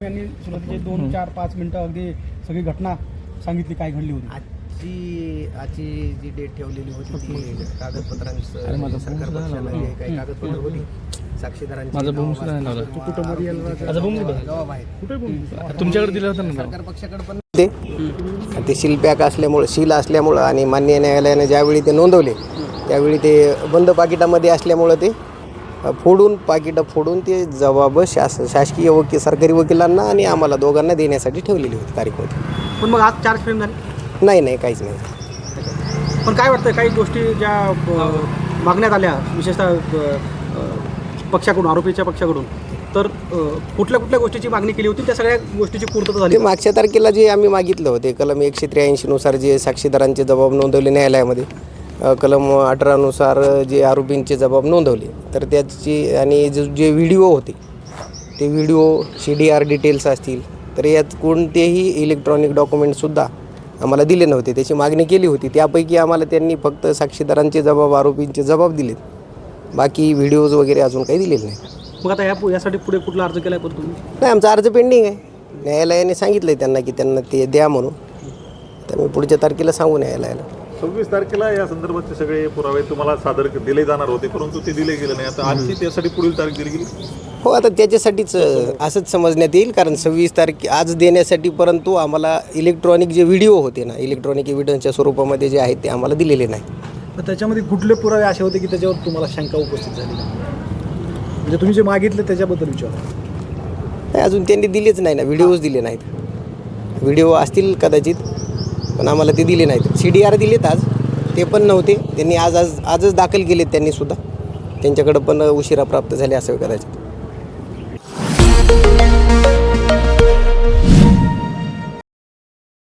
यांनी सुरुवातीचे दोन चार पाच मिनिटं अगदी सगळी घटना सांगितली काय घडली होती? आजची आजची जी डेट ठेवलेली होती ती कागदपत्रांचं सरकार पक्षाला. जे काही कागदपत्र होती. साक्षीदारांची. तुमच्याकडे दिलं होतं सरकार पक्षाकडे पण ते? ते सील पॅक असल्यामुळं सील असल्यामुळं आणि मान्य न्यायालयाने ज्यावेळी ते नोंदवले त्यावेळी ते बंद पाकिटामध्ये असल्यामुळं ते फोडून पाकिटं फोडून ते जबाब शास शासकीय वकील सरकारी वकिलांना आणि आम्हाला दोघांना देण्यासाठी ठेवलेली होती तारीख होती. पण मग आज चार्ज फ्रेम झाले? नाही नाही काहीच नाही. पण काय वाटतं काही गोष्टी ज्या अ, मागण्यात आल्या विशेषतः अ, अ, पक्षाकडून आरोपीच्या पक्षाकडून तर अ, कुठल्या कुठल्या गोष्टीची मागणी केली होती? त्या सगळ्या गोष्टीची पूर्तता झाली ते मागच्या तारखेला जे आम्ही मागितलं होते कलम एकशे त्र्याऐंशीनुसार जे साक्षीदारांचे जबाब नोंदवले न्यायालयामध्ये कलम अठरानुसार जे आरोपींचे जबाब नोंदवले. तर त्याची आणि जो जे व्हिडिओ होते ते video C D R details असतील तर यात कोणतेही इलेक्ट्रॉनिक डॉक्युमेंटसुद्धा आम्हाला दिले नव्हते. त्याची मागणी केली होती. त्यापैकी आम्हाला त्यांनी फक्त साक्षीदारांचे जबाब आरोपींचे जबाब दिलेत. बाकी व्हिडिओज वगैरे अजून काही दिलेले नाही मग आता या यासाठी पुढे कुठला अर्ज केला पण तुम्ही? नाही आमचा अर्ज पेंडिंग आहे. न्यायालयाने सांगितलं आहे त्यांना की त्यांना ते द्या म्हणून. तर मी पुढच्या तारखेला सांगू न्यायालयाला. सव्वीस तारखेला या संदर्भातचे सगळे पुरावे तुम्हाला सादर दिले जाणार होते परंतु ते दिले गेले नाही. आता आणखी त्यासाठी पुढील तारीख दिली गेली? हो आता त्याच्यासाठीच असंच समजण्यात येईल कारण सव्वीस तारखे आज देण्यासाठी परंतु आम्हाला इलेक्ट्रॉनिक जे व्हिडिओ होते ना इलेक्ट्रॉनिक एव्हिडन्सच्या स्वरूपामध्ये जे आहेत ते आम्हाला दिलेले नाही. तर त्याच्यामध्ये कुठले पुरावे असे होते की त्याच्यावर तुम्हाला शंका उपस्थित झाली? म्हणजे तुम्ही जे मागितले त्याच्याबद्दल विचार. नाही अजून त्यांनी दिलेच नाही ना व्हिडिओज दिले नाहीत. व्हिडिओ असतील कदाचित. पण आम्हाला ते दिले नाहीत. सी डी आर दिलेत आज. ते पण नव्हते. त्यांनी आज आज आजच दाखल केलेत त्यांनी सुद्धा. त्यांच्याकडं पण उशिरा प्राप्त झाले असावे कदाचित.